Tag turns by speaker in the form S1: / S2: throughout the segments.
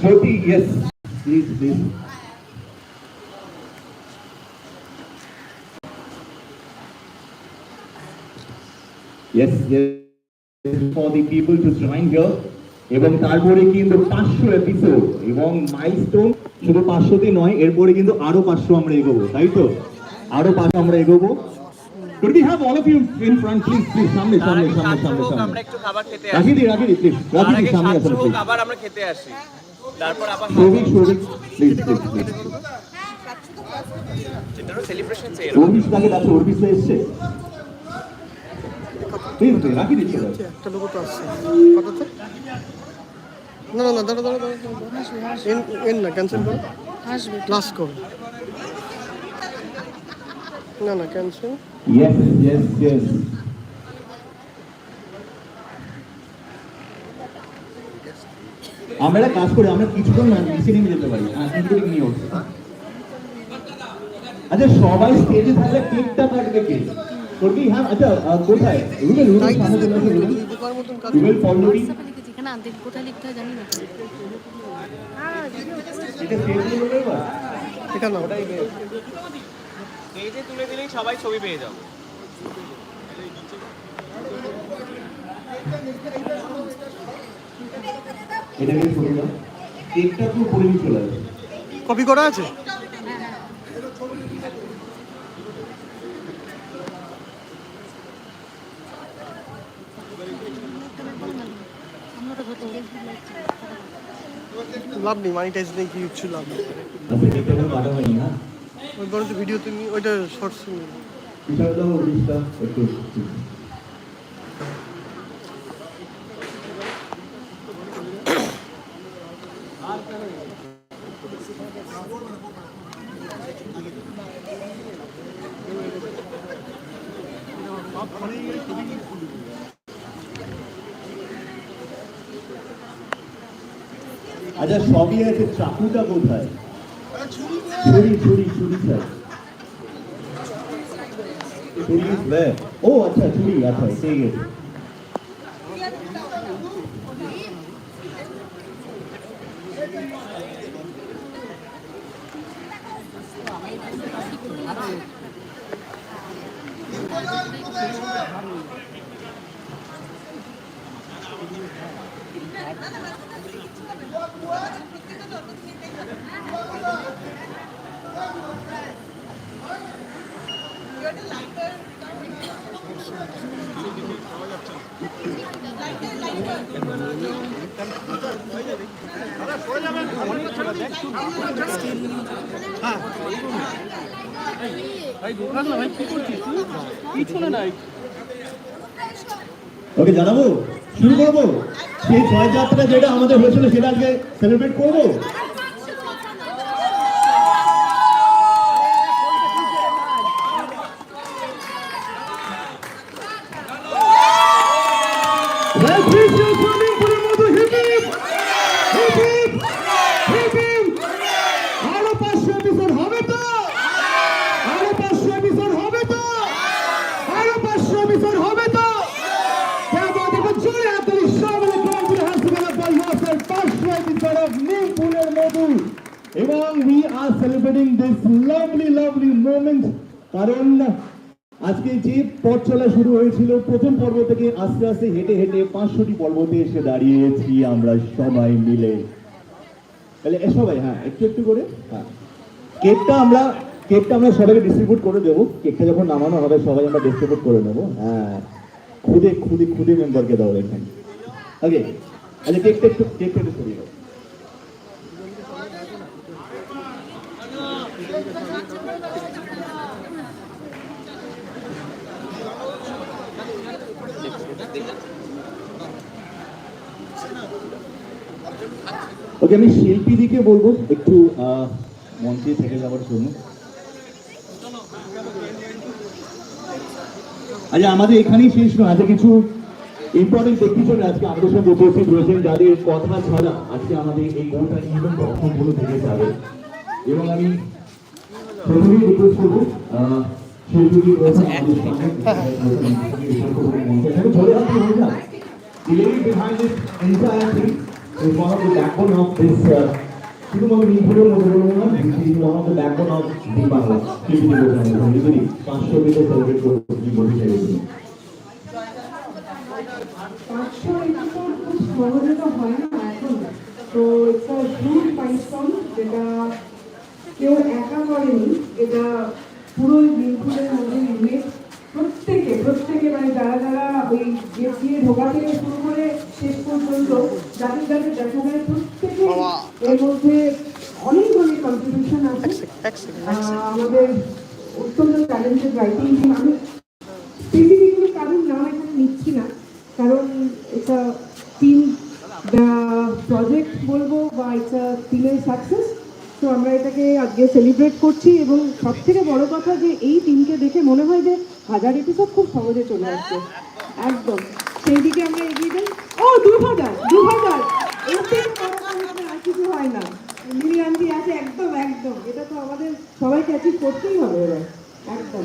S1: Jyoti yes please please Yes, yes, for the people to join here. এবং তারপরে কিন্তু পাঁচশো এপিসোড এবং মাইলস্টোন শুধু পাঁচশোতে নয় এরপরে কিন্তু আরও পাঁচশো আমরা এগোবো তাই তো আরও পাঁচশো আমরা এগোবো Could we have all of you in front, please, please, সামনে, সামনে, সামনে, সামনে।
S2: আমরা একটু খাবার খেতে আসি
S1: রাখি দি, রাখি দি, please,
S2: তার
S1: রাখি দি,
S2: আগে
S1: সামনে
S2: সাতশো
S1: আসুন,
S2: হোক
S1: please।
S2: আবার আমরা খেতে আসি তারপর আবার সেলিব্রেশন
S1: এসছে।
S3: একটা লোক তো আসছে। কটাতে না না না দাঁড়া দাঁড়া দাঁড়া দাঁড়া। এন এন না ক্যান্সেল করো।
S4: আসবে
S3: ক্লাস করো না না ক্যান্সেল
S1: yes. আমরা একটা কাজ করি আমরা কিছুক্ষণ না নিচে নেমে যেতে পারি। নিয়ে আচ্ছা সবাই স্টেজে থাকলে কেকটা কাটবে কে? করবি হ্যাঁ আচ্ছা কোথায়? রুবেল রুবেল সামনে চলে আসো রুবেল। পল্লবী
S4: এখানে আর্ধেক কোথায় লিখতে হয় জানি না।
S1: এটা স্টেজ রুবেল বা
S3: এখানে না
S2: স্টেজে তুলে দিলেই সবাই ছবি পেয়ে যাবে।
S1: দাও কেকটা পুরো নিয়ে চলে আসবে।
S3: কপি করা আছে? লাভ নেই মানিটাইজ নেই কি হচ্ছে লাভ নেই। ওই বরঞ্চ ভিডিও তুমি ওইটা শর্টস
S1: বিশাল চাকুটা কোথায় ছুরি ছুরি ছুরি স্যার ছুরি is where? ও আচ্ছা ছুরি আচ্ছা ঠিক আছে ওকে জানাব? শুরু করব? সেই ছয় যাত্রা যেটা আমাদের হয়েছিল সেটা আজকে সেলিব্রেট করব? পথ চলা শুরু হয়েছিল। প্রথম পর্ব থেকে আস্তে আস্তে হেঁটে হেঁটে পাঁচশোটি পর্বতে এসে দাঁড়িয়েছি আমরা সবাই মিলে। তাহলে সবাই হ্যাঁ একটু একটু করে হ্যাঁ। কেকটা আমরা কেকটা আমরা সবাইকে ডিস্ট্রিবিউট করে দেবো। কেকটা যখন নামানো হবে, সবাই আমরা ডিস্ট্রিবিউট করে নেব। হ্যাঁ। খুদে খুদে খুদে মেম্বারকে দাও এখানে। আচ্ছা কেকটা একটু কেকটা একটু সরিয়ে দাও। ওকে আমি শিল্পীদিকে বলব একটু মঞ্চে থেকে যাওয়ার জন্য। আচ্ছা আমাদের এখানেই শেষ নয়। আজকে কিছু ইম্পর্টেন্ট ব্যক্তিজন আজকে আমাদের সঙ্গে উপস্থিত রয়েছেন যাদের কথা ছাড়া আজকে আমাদের এই গোটা ইভেন্ট অসম্পূর্ণ থেকে যাবে। এবং আমি প্রথমেই রিকোয়েস্ট করব আহ, শিল্পীদি রয়েছেন আমাদের মঞ্চে চলে আসতে entire thing the backbone of this পাঁচশো
S5: তো হয় না এখন। তো যেটা কেউ একা করেনি, এটা পুরো দিনগুলোর মধ্যে মিলে প্রত্যেকে প্রত্যেকে মানে যারা যারা ওই গেট দিয়ে ঢোকা থেকে শুরু করে শেষ পর্যন্ত যাদের যাদের দেখা যায় প্রত্যেকে এর মধ্যে অনেক অনেক কন্ট্রিবিউশন আছে আমাদের অত্যন্ত ট্যালেন্টেড রাইটিং টিম আমি স্পেসিফিকলি কারোর নাম এখানে নিচ্ছি না কারণ এটা টিম প্রজেক্ট বলব বা এটা টিমের সাকসেস তো আমরা এটাকে আজকে সেলিব্রেট করছি এবং সব থেকে বড় কথা যে এই টিমকে দেখে মনে হয় যে হাজার এপিসোড খুব সহজে চলে আসছে একদম। সেই দিকে আমরা এগিয়ে যাই। ও দু হাজার দু হাজার আর কিছু হয় না। লিলি আন্টি আছে, একদম একদম। এটা তো আমাদের সবাইকে অ্যাচিভ করতেই হবে এবার। একদম।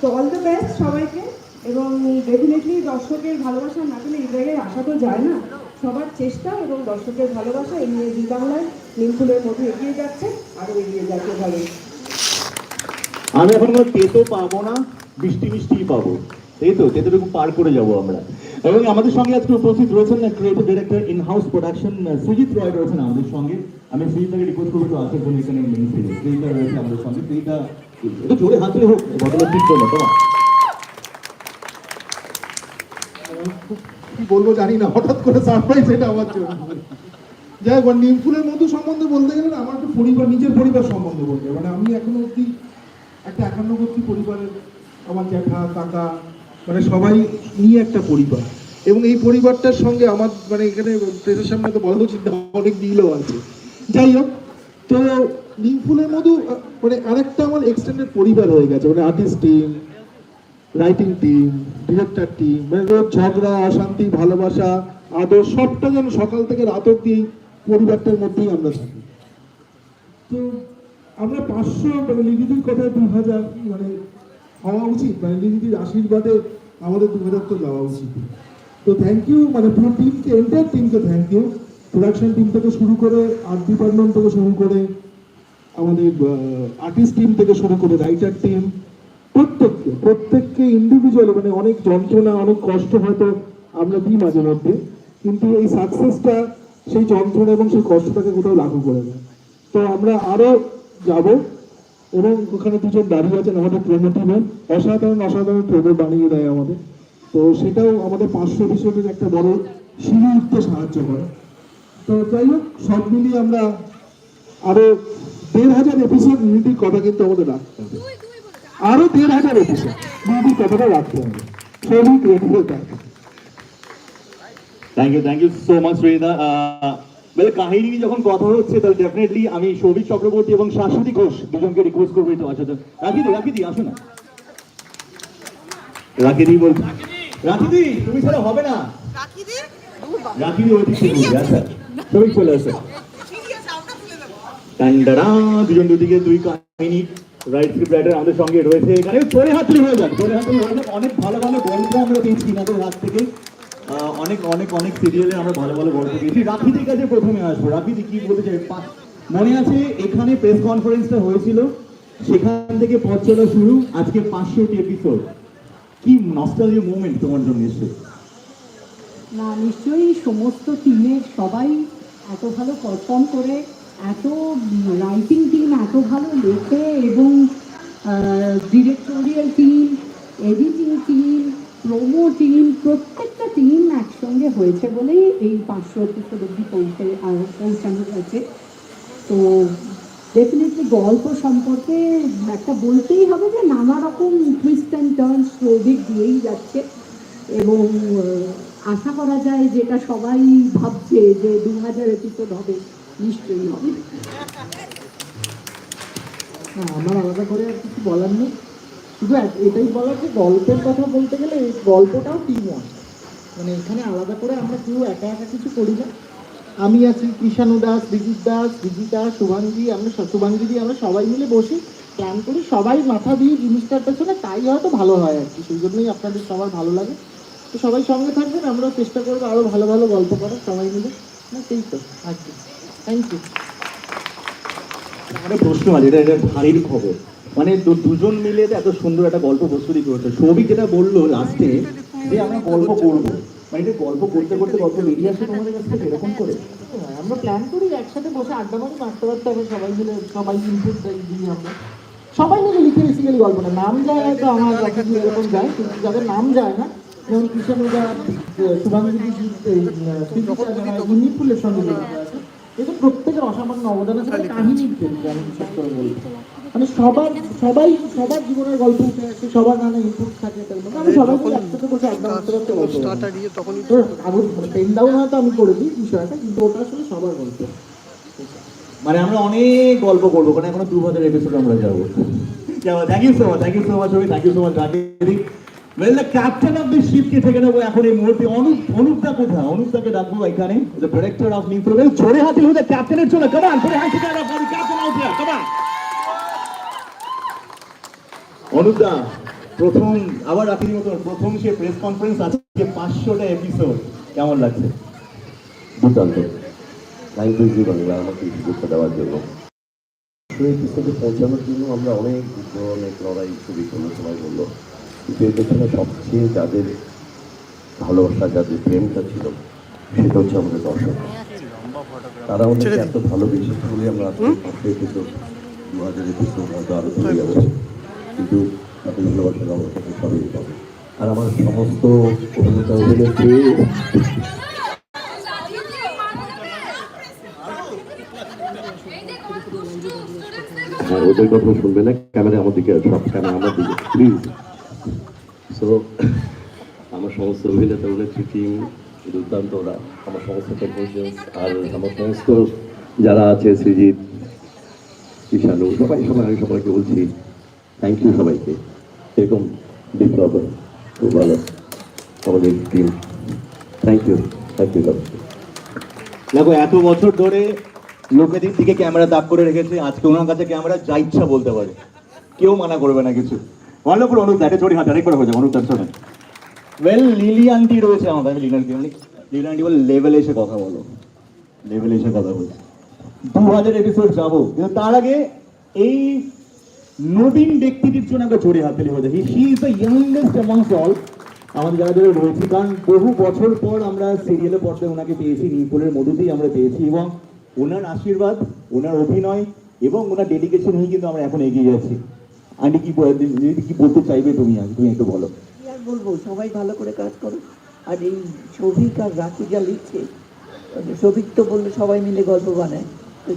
S5: তো অল দ্য বেস্ট সবাইকে। এবং ডেফিনেটলি দর্শকের ভালোবাসা না পেলে এই জায়গায় আসা তো যায় না। সবার চেষ্টা এবং দর্শকের ভালোবাসা এই নিয়ে জি বাংলায় নিমফুলের মধ্যে এগিয়ে যাচ্ছে, আরও এগিয়ে যাচ্ছে ভালো
S1: আমি এখন তেতো পাবো না। বৃষ্টি মিষ্টি পাবো। এই তো তেতোটুকু পার করে যাব আমরা। এবং আমাদের সঙ্গে আজকে উপস্থিত রয়েছেন creative director in house production Sujit Roy রয়েছেন আমাদের সঙ্গে। আমি সুজিতকে রিকোয়েস্ট করব আসার জন্য এখানে মেন সুজিতা রয়েছে আমাদের সঙ্গে। সুজিতা জোরে হাত হোক ঠিক করল তোমার
S6: কি বলব জানি না, হঠাৎ করে সারপ্রাইজ এটা আমার জন্য। যাই হোক নিমফুলের মধু সম্বন্ধে বলতে গেলে আমার পরিবার, নিজের পরিবার সম্বন্ধে বলতে। মানে আমি এখনও অব্দি একটা একান্নবর্তী পরিবারের আমার জ্যাঠা, কাকা মানে সবাই নিয়ে একটা পরিবার। এবং এই পরিবারটার সঙ্গে আমার মানে এখানে প্রেসের সামনে তো বলা চিন্তা অনেক দিলও আছে। যাই হোক, তো নিমফুলের মধু মানে আরেকটা আমার এক্সটেন্ডেড পরিবার হয়ে গেছে। মানে artist team writing team director team মানে রোজ ঝগড়া, অশান্তি, ভালোবাসা, আদর, সবটা যেন সকাল থেকে রাত অব্দি পরিবারটার মধ্যেই আমরা থাকি। তো আমরা পাঁচশো মানে লিলিদির কথায় দু হাজার মানে হওয়া উচিত মানে লিলিদির আশীর্বাদে আমাদের দু হাজার তো যাওয়া উচিত। তো থ্যাংক ইউ মানে পুরো টিমকে এন্টার টিমকে থ্যাংক ইউ প্রোডাকশন টিম থেকে শুরু করে আর্ট ডিপার্টমেন্ট থেকে শুরু করে আমাদের আর্টিস্ট টিম থেকে শুরু করে রাইটার টিম প্রত্যেককে প্রত্যেককে ইন্ডিভিজুয়ালি মানে অনেক যন্ত্রণা, অনেক কষ্ট হয়তো আমরা দিই মাঝে মধ্যে, কিন্তু এই সাকসেসটা সেই যন্ত্রণা এবং সেই কষ্টটাকে কোথাও লাগু করে দেয় তো আমরা আরও যাব। এবং ওখানে দুজন দাঁড়িয়ে আছেন, আমাদের প্রোমো টিমে অসাধারণ অসাধারণ প্রোমো বানিয়ে দেয় আমাদের। তো সেটাও আমাদের পাঁচশো এপিসোডের একটা বড় সিঁড়ি উঠতে সাহায্য করে। তো যাই হোক, সব মিলিয়ে আমরা আরও দেড় হাজার এপিসোড ইউনিটির কথা কিন্তু আমাদের রাখতে হবে। আরও দেড় হাজার এপিসোড ইউনিটির কথাটা রাখতে হবে। সবই credit
S1: thank you thank you so much শ্রীদা বেল কাহিনী নিয়ে যখন কথা হচ্ছে তাহলে ডেফিনেটলি আমি সৌভিক চক্রবর্তী এবং শাশ্বতী ঘোষ দুজনকে রিকোয়েস্ট করব একটু আসার জন্য রাখি দি রাখি দি আসো না। রাখি দি বলছি। রাখি দি তুমি ছাড়া হবে না। রাখি দি? ওই দিকে আচ্ছা। সৌভিক চলে আসো। টান্ডারা দুজন দুদিকে দুই কাহিনী রাইট স্ক্রিপ্ট রাইটার আমাদের সঙ্গে রয়েছে। এখানে চলে হাতলি হয়ে যাক চলে হাতলি হয়ে যাক। অনেক ভালো ভালো গল্প আমরা পেয়েছি ইনাদের হাত থেকে। অনেক অনেক অনেক সিরিয়ালে আমরা ভালো ভালো গল্প পেয়েছি রাখিদির কাছে প্রথমে আসব। রাখিদি কি বলতে চাই? মনে আছে, এখানে প্রেস কনফারেন্সটা হয়েছিল, সেখান থেকে পথ চলা শুরু, আজকে পাঁচশোটি এপিসোড কি নস্টালজি মুভমেন্ট তোমার জন্য এসছে?
S7: না, নিশ্চয়ই সমস্ত টিমের সবাই এত ভালো পারফর্ম করে, এত রাইটিং টিম এত ভালো লেখে এবং directorial team editing team promo team প্রত্যেকটা টিম একসঙ্গে হয়েছে বলেই এই পাঁচশো এপিসোড অব্দি পৌঁছে পৌঁছানো হয়েছে। তো ডেফিনেটলি গল্প সম্পর্কে একটা বলতেই হবে যে নানা রকম টুইস্ট অ্যান্ড টার্ন সৌভিক দিয়েই যাচ্ছে এবং আশা করা যায় যেটা সবাই ভাবছে যে দু হাজার এপিসোড হবে, নিশ্চয়ই হবে।
S6: আমার আলাদা করে আর কিছু বলার নেই। শুধু এটাই বলার যে গল্পের কথা বলতে গেলে এই গল্পটাও টিম ওয়ার্ক মানে এখানে আলাদা করে আমরা কেউ একা একা কিছু করি না। আমি আছি কৃষাণু দাস বিজিৎ দাস বিজিতা শুভাঙ্গী, আমরা শুভাঙ্গীদি আমরা সবাই মিলে বসি প্ল্যান করি, সবাই মাথা দিয়ে জিনিসটার পেছনে, তাই হয়তো ভালো হয় আর কি, সেই জন্যই আপনাদের সবার ভালো লাগে। তো সবাই সঙ্গে থাকবেন, আমরাও চেষ্টা করব আরও ভালো ভালো গল্প করার সবাই মিলে।
S8: না, সেই তো, আর কি। থ্যাংক ইউ
S1: একটা প্রশ্ন আছে, এটা এটা খবর। মানে দুজন মিলে এত সুন্দর একটা গল্প প্রস্তুতি করেছে। সৌভিক যেটা বলল লাস্টে যে আমরা গল্প করব। মানে
S8: প্ল্যান করি? একসাথে বসে মিলে, সবাই মিলে লিখে নাম যায় আমার যায় যাদের নাম যায় না প্রত্যেকের অসামান্য অবদান আছে বলি মানে সবার সবাই সবার জীবনের গল্প উঠে আসে সবার নানা ইনপুট থাকে তার মধ্যে। আমি সবাই মিলে একসাথে বসে আড্ডা মারতে গল্প পেন ডাউন হয়তো আমি করে দিই বিষয়টা কিন্তু ওটা আসলে সবার গল্প।
S1: মানে আমরা অনেক গল্প করব কারণ এখনও দু হাজার এপিসোড আমরা যাব। যাব thank you so much thank you so much thank you so much Rakesh well the captain of the শিপকে থেকে নেব এখন এই মুহূর্তে অনুপ অনুপদা কোথা অনুপদাকে ডাকবো এখানে the director of new program ছোড়ে হাতিল হতে ক্যাপ্টেনের জন্য কামান হাত ক্যাপ্টেন আউট হিয়ার কামান অনুপদা প্রথম আবার আপনি মতো প্রথম সে প্রেস কনফারেন্স আজকে পাঁচশোটা এপিসোড কেমন লাগছে?
S9: দুর্দান্ত। থ্যাংক ইউ জি বাংলা আমাকে এই সুযোগটা দেওয়ার জন্য। সেই এপিসোডে পৌঁছানোর জন্য আমরা অনেক যুদ্ধ অনেক লড়াই ছবি করল সবাই বলল। কিন্তু এর পেছনে সবচেয়ে যাদের ভালোবাসা যাদের প্রেমটা ছিল সেটা হচ্ছে আমাদের দর্শক। তারা আমাদেরকে এত ভালোবেসে বলে আমরা আজকে পাঁচশো এপিসোড দু হাজার এপিসোড হয়তো আরও চলে যাচ্ছে কিন্তু তাদের ভালোবাসার আমার সবই পাবে আর আমার সমস্ত অভিনেতা অভিনেত্রী আর ওদের কথা শুনবে না, ক্যামেরা আমার দিকে সব ক্যামেরা আমার দিকে প্লিজ সো আমার সমস্ত অভিনেতা অভিনেত্রী টিম দুর্দান্ত ওরা, আমার সমস্ত টেকনিশিয়ান আর আমার সমস্ত যারা আছে সৃজিৎ ঈশানু, সবাই সবাই, আমি সবাইকে বলছি থ্যাংক ইউ সবাইকে। এরকম বিপ্লব খুব ভালো। আমাদের team thank you thank you
S1: দেখো, এত বছর ধরে লোকেদের দিকে ক্যামেরা তাক করে রেখেছে। আজকে ওনার কাছে ক্যামেরা যা ইচ্ছা বলতে পারে। কেউ মানা করবে না কিছু। ভালো করে অনুপ দেখে চড়ি হাত আরেকবার হয়ে যাবে। অনুপ শোনেন ওয়েল লিলি আন্টি রয়েছে আমাদের। আমি লিলি আন্টি লিলি আন্টি বলে লেভেলে এসে কথা বলো। লেভেলে এসে কথা বলো। দু হাজার এপিসোড যাব। কিন্তু তার আগে এই নবীন ব্যক্তিটির জন্য একটা চড়ি হাততালি হয়ে যায়। He is the youngest amongst all আমাদের যারা যারা রয়েছে, কারণ বহু বছর পর আমরা সিরিয়ালে পর্দায় ওনাকে পেয়েছি নিপুলের মধ্যেই আমরা পেয়েছি, এবং ওনার আশীর্বাদ, ওনার অভিনয়, এবং ওনার ডেডিকেশন হয়ে কিন্তু আমরা এখন এগিয়ে যাচ্ছি। আন্টি, কি কি বলতে চাইবে তুমি তুমি একটু বলো।
S10: কি আর বলব, সবাই ভালো করে কাজ করো। আর এই সৌভিক আর রাখি যা লিখছে সৌভিক তো বলল সবাই মিলে গল্প বানায়। তো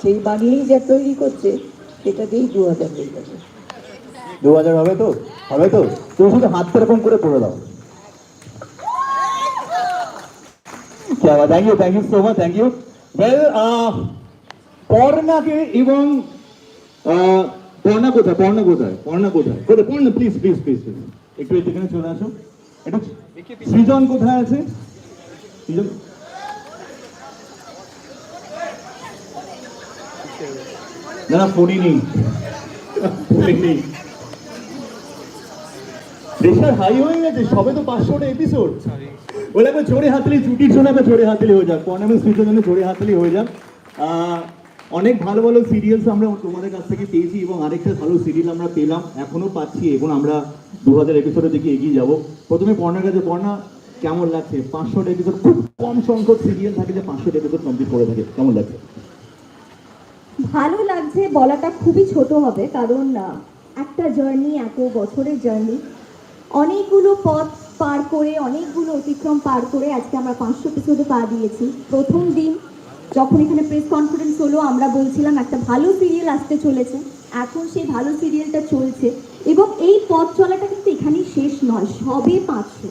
S10: সেই বানিয়েই যা তৈরি করছে সেটা দিয়েই দু হাজার হয়ে যাবে।
S1: দু হাজার হবে তো? হবে তো? তুমি শুধু হাতটা এরকম করে পড়ে দাও। Thank you thank you so much thank you well পর্ণাকে এবং পর্ণা কোথায়? পর্ণা কোথায়? পর্ণা কোথায়? কোথায়? পর্ণা প্লিজ প্লিজ প্লিজ একটু এখানে চলে আসো। একটু সৃজন কোথায় আছে? সৃজন না না ফোনই নেই প্রেশার হাই হয়ে গেছে সবে তো পাঁচশোটা এপিসোড ওই একবার জোরে হাতলি জুটির জন্য একবার জোরে হাতলি হয়ে যাক। পর্ণামের স্মৃতির জন্য জোরে হাতলি হয়ে যাক। অনেক ভালো ভালো সিরিয়ালস আমরা তোমাদের কাছ থেকে পেয়েছি এবং আরেকটা ভালো সিরিয়াল আমরা পেলাম এখনও পাচ্ছি এবং আমরা দু হাজার এপিসোডের দিকে এগিয়ে যাব। প্রথমে পর্ণার কাছে পর্ণা কেমন লাগছে? পাঁচশোটা এপিসোড খুব কম সংখ্যক সিরিয়াল থাকে যে পাঁচশোটা এপিসোড কমপ্লিট করে থাকে। কেমন লাগছে?
S11: ভালো লাগছে, বলাটা খুবই ছোট হবে, কারণ একটা জার্নি এত বছরের জার্নি অনেকগুলো পথ পার করে, অনেকগুলো অতিক্রম পার করে আজকে আমরা পাঁচশো এপিসোডে পা দিয়েছি। প্রথম দিন, যখন এখানে প্রেস কনফারেন্স হলো, আমরা বলছিলাম একটা ভালো সিরিয়াল আসতে চলেছে। এখন সেই ভালো সিরিয়ালটা চলছে। এবং এই পথ চলাটা কিন্তু এখানেই শেষ নয়, সবে পাঁচশো।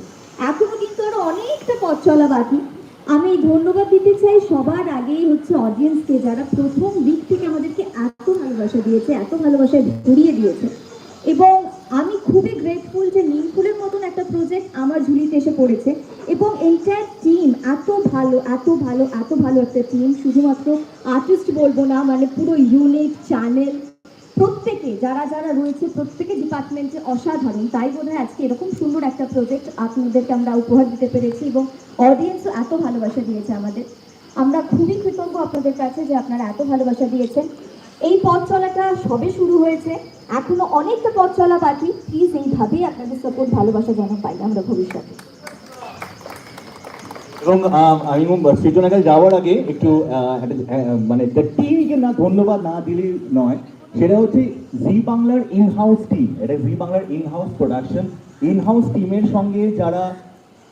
S11: এখনও কিন্তু আরও অনেকটা পথ চলা বাকি। আমি ধন্যবাদ দিতে চাই সবার আগেই হচ্ছে অডিয়েন্সকে যারা প্রথম দিক থেকে আমাদেরকে এত ভালোবাসা দিয়েছে, এত ভালোবাসায় ভরিয়ে দিয়েছে। এবং আমি খুবই গ্রেটফুল যে নিমফুলের মতন একটা প্রজেক্ট আমার ঝুলিতে এসে পড়েছে। এবং এন্টায়ার টিম এত ভালো এত ভালো এত ভালো একটা টিম শুধুমাত্র আর্টিস্ট বলব না মানে পুরো ইউনিট চ্যানেল প্রত্যেকে, যারা যারা রয়েছে, প্রত্যেকে ডিপার্টমেন্টে অসাধারণ। তাই বোধহয় আজকে এরকম সুন্দর একটা প্রজেক্ট আপনাদেরকে আমরা উপহার দিতে পেরেছি এবং অডিয়েন্সও এত ভালোবাসা দিয়েছে আমাদের। আমরা খুবই কৃতজ্ঞ আপনাদের কাছে যে আপনারা এত ভালোবাসা দিয়েছেন। এই পথ চলাটা সবে শুরু হয়েছে। এখনও অনেকটা পথ চলা বাকি। প্লিজ এইভাবেই আপনাদের সাপোর্ট ভালোবাসা যেন পাই আমরা ভবিষ্যতে।
S1: এবং আমি সৃজনের কাছে যাওয়ার আগে একটু মানে টিমকে না, ধন্যবাদ না দিলে নয়। সেটা হচ্ছে জি বাংলার ইন হাউস টিম এটা জি বাংলার in house production in house টিমের সঙ্গে যারা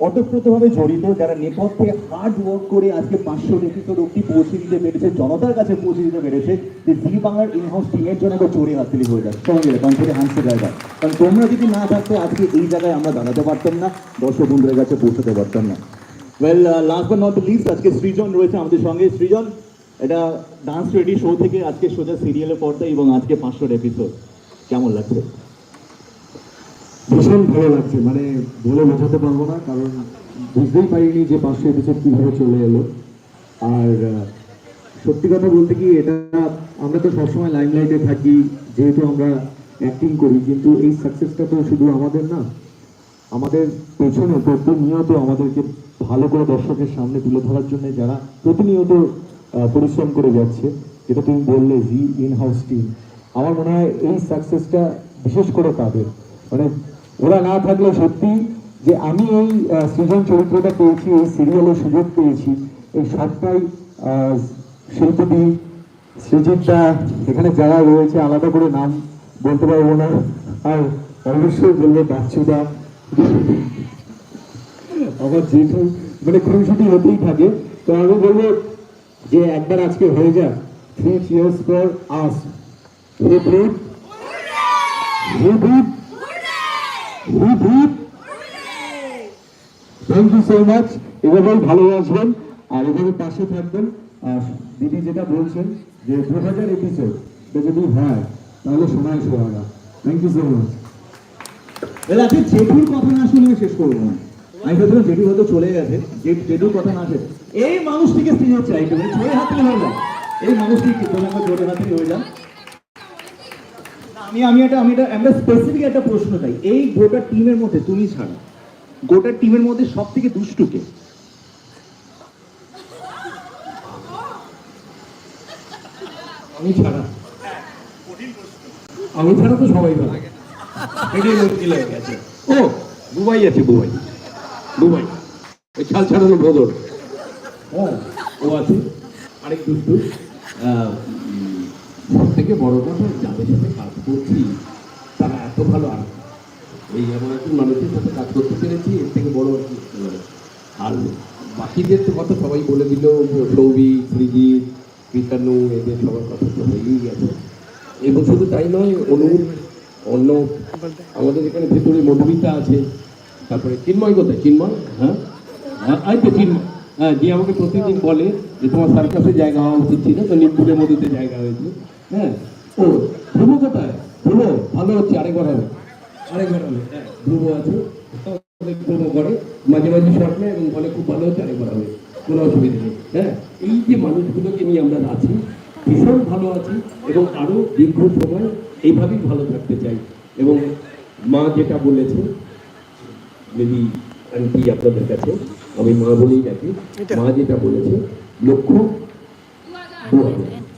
S1: অতপ্রতভাবে জড়িত, যারা নেপথ্যে হার্ড ওয়ার্ক করে আজকে পাঁচশো লিখিত রোগটি পৌঁছে দিতে পেরেছে, জনতার কাছে পৌঁছে দিতে পেরেছে, যে জি বাংলার ইন হাউস টিমের জন্য একটা চোরে হাততালি হয়ে যাচ্ছে। সঙ্গে কনফিডে হাসতে জায়গা কারণ তোমরা যদি না থাকতো, আজকে এই জায়গায় আমরা দাঁড়াতে পারতাম না, দর্শক বন্ধুদের কাছে পৌঁছাতে পারতাম না। Well last but not least আজকে সৃজন রয়েছে আমাদের সঙ্গে। সৃজন, এটা ডান্স রেডি শো থেকে আজকে সোজা সিরিয়ালের পর্দা এবং আজকে পাঁচশোর এপিসোড কেমন লাগছে?
S12: ভীষণ ভালো লাগছে। মানে বলে বোঝাতে পারব না, কারণ বুঝতেই পারিনি যে পাঁচশো এপিসোড কীভাবে চলে এলো। আর সত্যি কথা বলতে কি, এটা আমরা তো সবসময় লাইমলাইটে থাকি, যেহেতু আমরা অ্যাক্টিং করি, কিন্তু এই সাকসেসটা তো শুধু আমাদের না, আমাদের পেছনে প্রতিনিয়ত আমাদেরকে ভালো করে দর্শকের সামনে তুলে ধরার জন্য যারা প্রতিনিয়ত পরিশ্রম করে যাচ্ছে, যেটা তুমি বললে জি ইন হাউস টিম আমার মনে হয় এই সাকসেসটা বিশেষ করে তাদের। মানে ওরা না থাকলে সত্যি যে আমি এই সৃজন চরিত্রটা পেয়েছি, এই সিরিয়ালের সুযোগ পেয়েছি, এই সবটাই শিল্পী সৃজিতদা এখানে যারা রয়েছে, আলাদা করে নাম বলতে পারব না। আর অবশ্যই বলব বাচ্চুদা। আমার যেহেতু মানে খুনসুটি হতেই থাকে। তো আমি বলব যে একবার আজকে হয়ে যাক। Three cheers for us hip hip hip hip thank you so much এভাবেই ভালোবাসবেন আর এভাবে পাশে থাকবেন। আর দিদি যেটা বলছেন যে দু হাজার এপিসোড যদি হয়, তাহলে সময় সোহাগা থ্যাংক ইউ সো মাচ
S1: এবার আজকে জেঠুর কথা না শুনে শেষ করব না। আমি ভেবেছিলাম জেঠু হয়তো চলে গেছে। জে- জেঠুর কথা না শেষ এই মানুষটিকে স্ত্রীর চাই চোরে হাতলি হয়ে যান এই মানুষটি তোমার চোরে হাতলি হয়ে আমি আমি একটা আমি একটা স্পেসিফিক একটা প্রশ্ন চাই। এই গোটা টিমের মধ্যে তুমি ছাড়া গোটা টিমের মধ্যে সব থেকে দুষ্টুকে।
S12: আমি ছাড়া। আমি ছাড়া তো সবাই ভালো।
S9: ও, বুবাই আছে, বুবাই। বুবাই। ওই ছাল ছাড়ানো বদল হ্যাঁ ও আছে। আরেক দুষ্টু। সব থেকে বড় কথা, যাদের সাথে কাজ করছি, তারা এত ভালো আর এই এমন একজন মানুষের সাথে কাজ করতে পেরেছি, এর থেকে বড় আর বাকিদের তো কথা সবাই বলে দিল, সৌভিক সৃজিৎ কীর্তানু এদের সবার কথা তো হয়েই গেছে। এবং শুধু তাই নয় অনুর অন্য আমাদের এখানে ভেতরে মধুমিতা আছে, তারপরে চিন্ময় কোথায়? চিন্ময়? হ্যাঁ? হ্যাঁ তো চিন্ময়। হ্যাঁ যে আমাকে প্রতিদিন বলে যে তোমার সার্কাসে জায়গা হওয়া উচিত ছিল, তো নিমপুরের মধ্যে জায়গা হয়েছে। হ্যাঁ? ও, ধ্রুব কোথায়? ধ্রুব, ভালো হচ্ছে, আরেকবার হবে। হবে হ্যাঁ ধ্রুব আছে। করে। মাঝে মাঝে শর্ট নেয় এবং বলে খুব ভালো হচ্ছে আরেকবার হবে কোনো অসুবিধা নেই। হ্যাঁ? এই যে মানুষগুলোকে নিয়ে আমরা আছি ভীষণ ভালো আছি এবং আরও দীর্ঘ সময় এইভাবেই ভালো থাকতে চাই। এবং মা যেটা বলেছে মেবি আন্টি আপনাদের কাছে আমি মা বলেই ডাকি মা যেটা বলেছে লক্ষ্য দু